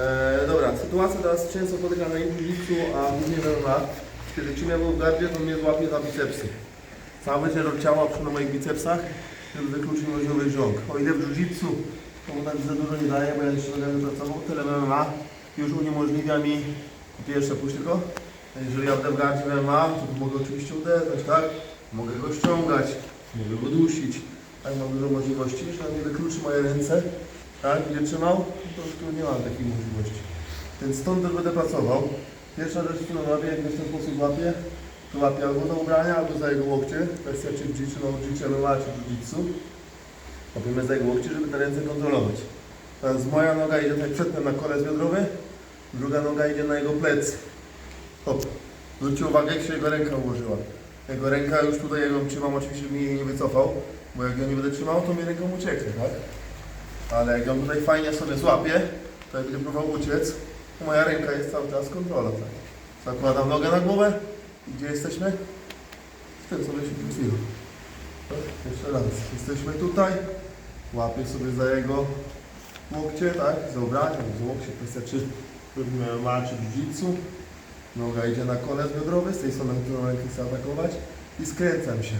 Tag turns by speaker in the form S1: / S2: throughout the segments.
S1: E, dobra, sytuacja teraz często spotyka na jiu a głównie w MMA. Kiedy ci mnie był w gardzie, to mnie złapie za bicepsy. Cały ciężar ciała przy na moich bicepsach, żeby wykluczyć możliwy rząg. O ile w jiu-jitsu to mu tak za dużo nie daje, bo ja jeszcze będę pracował, tyle w MMA już uniemożliwia mi, pierwsze pójść tylko, jeżeli ja w gardzie w MMA, to mogę oczywiście uderzać, tak? Mogę go ściągać, mogę go dusić, tak? Mam dużo możliwości, że on nie wykluczy moje ręce, tak? Będzie trzymał, to już tu nie mam takiej możliwości. Więc stąd też będę pracował. Pierwsza rzecz, którą robię, jak mnie w ten sposób łapię, to łapię albo za ubrania, albo za jego łokcie. Kwestia czy w jiu-jitsu, no jiu-jitsu, czy jiu-jitsu. Łapiemy za jego łokcie, żeby te ręce kontrolować. Teraz moja noga idzie tak przedtem na kolec biodrowy, druga noga idzie na jego plec. Hop. Zwróćcie uwagę, jak się jego ręka ułożyła. Jego ręka już tutaj, jak ją trzymam, oczywiście jej nie wycofał, bo jak ją nie będę trzymał, to mi ręką ucieknie, tak? Ale jak ją tutaj fajnie sobie złapię, to jak będzie próbował uciec, to moja ręka jest cały czas kontrola, tak? Zakładam nogę na głowę i gdzie jesteśmy? W tym sobie się chwilę. Tak? Jeszcze raz. Jesteśmy tutaj, łapię sobie za jego łokcie, tak? Za ubranie, za łokcie, kwestia czy MMA czy jiu-jitsu. Noga idzie na kolec biodrowy, z tej strony, którą rękę chcę atakować i skręcam się.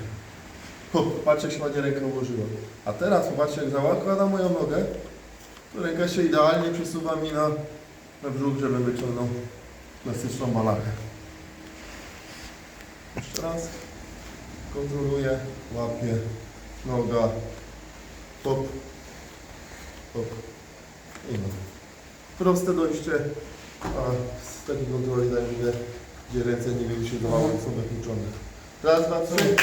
S1: Hop, patrzcie, jak się ładnie ręka ułożyła. A teraz popatrzcie, jak zakładam moją nogę, to ręka się idealnie przesuwa mi na, na brzuch, żebym wyciągnął klasyczną balachę. Jeszcze raz. Kontroluję, łapię, noga, hop, hop i no. Proste dojście, a z takiej kontroli tak widzę, gdzie ręce nie się są wykluczone. Raz, dwa, trzy.